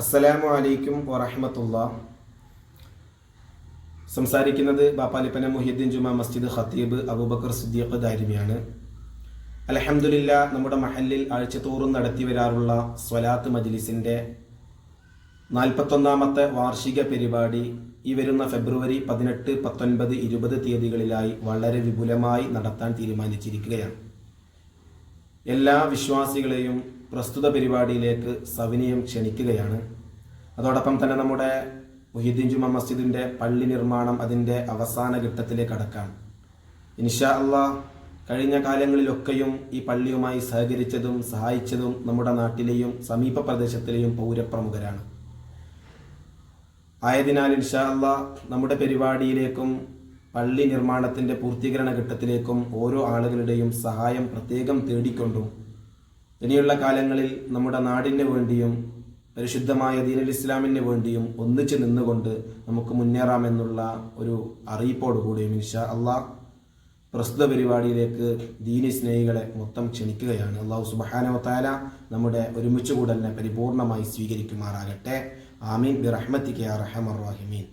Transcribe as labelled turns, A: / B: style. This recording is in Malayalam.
A: അസ്സലാമു അലൈക്കും വറഹമത്തുള്ള. സംസാരിക്കുന്നത് ബാപ്പാലിപ്പന മുഹിയുദ്ദീൻ ജുമാ മസ്ജിദ് ഖത്തീബ് അബൂബക്കർ സിദ്ദീഖ് ദാരിമിയാണ്. അലഹമുല്ല നമ്മുടെ മഹലിൽ ആഴ്ചതോറും നടത്തി വരാറുള്ള സ്വലാത്ത് മജ്ലിസിന്റെ നാൽപ്പത്തൊന്നാമത്തെ വാർഷിക പരിപാടി ഈ വരുന്ന ഫെബ്രുവരി പതിനെട്ട് പത്തൊൻപത് ഇരുപത് തീയതികളിലായി വളരെ വിപുലമായി നടത്താൻ തീരുമാനിച്ചിരിക്കുകയാണ്. എല്ലാ വിശ്വാസികളെയും പ്രസ്തുത പരിപാടിയിലേക്ക് സവിനയം ക്ഷണിക്കുകയാണ്. അതോടൊപ്പം തന്നെ നമ്മുടെ മുഹിദ്ദീൻ ജുമ മസ്ജിദിന്റെ പള്ളി നിർമ്മാണം അതിന്റെ അവസാന ഘട്ടത്തിലേക്ക് അടക്കാം ഇൻഷാ അള്ളാ കഴിഞ്ഞ കാലങ്ങളിലൊക്കെയും ഈ പള്ളിയുമായി സഹകരിച്ചതും സഹായിച്ചതും നമ്മുടെ നാട്ടിലെയും സമീപ പ്രദേശത്തിലെയും പൗരപ്രമുഖരാണ്. ആയതിനാൽ ഇൻഷാ അള്ളാ നമ്മുടെ പരിപാടിയിലേക്കും പള്ളി നിർമ്മാണത്തിന്റെ പൂർത്തീകരണ ഘട്ടത്തിലേക്കും ഓരോ ആളുകളുടെയും സഹായം പ്രത്യേകം തേടിക്കൊണ്ടും ഇനിയുള്ള കാലങ്ങളിൽ നമ്മുടെ നാടിന് വേണ്ടിയും പരിശുദ്ധമായ ദീനൽ ഇസ്ലാമിന് വേണ്ടിയും ഒന്നിച്ചു നിന്നുകൊണ്ട് നമുക്ക് മുന്നേറാമെന്നുള്ള ഒരു അറിയിപ്പോടുകൂടിയും ഇൻഷാ അള്ളാ പ്രസ്തുത പരിപാടിയിലേക്ക് ദീനി സ്നേഹികളെ മൊത്തം ക്ഷണിക്കുകയാണ്. അള്ളാഹു സുബാനോ താല നമ്മുടെ ഒരുമിച്ച് കൂടലിനെ പരിപൂർണമായി സ്വീകരിക്കുമാറാകട്ടെ. ആമീൻ. ബിറഹ്മത്തിക്ക് റഹമർ റാഹിമീൻ.